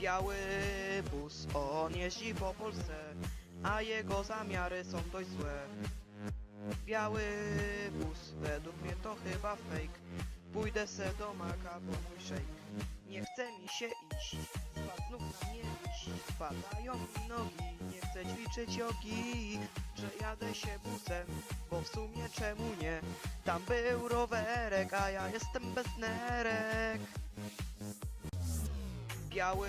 Biały bus, on jeździ po Polsce, a jego zamiary są dość złe. Biały bus, według mnie to chyba fake. Pójdę se do maka po mój shake. Nie chce mi się iść, spad znów na mnie iść. Padają mi nogi, nie chcę ćwiczyć jogi. Przejadę się busem, bo w sumie czemu nie? Tam był rowerek, a ja jestem bez nerek. Biały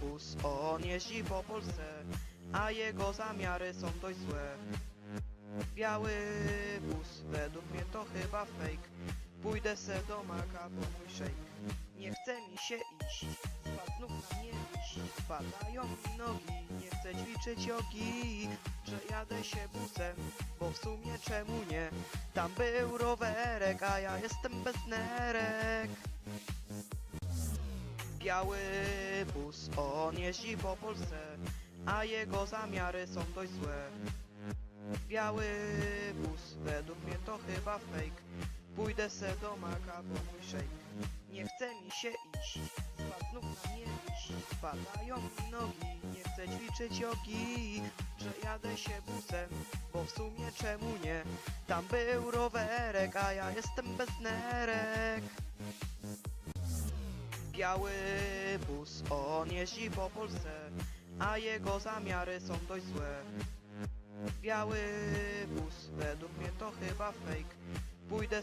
bus, on jeździ po Polsce, a jego zamiary są dość złe. Biały bus, według mnie to chyba fake. Pójdę se do maka po mój shake. Nie chce mi się iść, spad znów na mnie iść. Padają mi nogi, nie chcę ćwiczyć jogi. Przejadę się busem, bo w sumie czemu nie? Tam był rowerek, a ja jestem bez nerek. Biały bus, on jeździ po Polsce, a jego zamiary są dość złe. Biały bus, według mnie to chyba fake. Pójdę se do maka po mój shake. Nie chce mi się iść, spad znów na mnie iść. Mi nogi, nie chcę ćwiczyć jogi. Przejadę się busem, bo w sumie czemu nie? Tam był rowerek, a ja jestem bez nerek. Biały bus, on jeździ po Polsce, a jego zamiary są dość złe. Biały bus, według mnie to chyba fake. Pójdę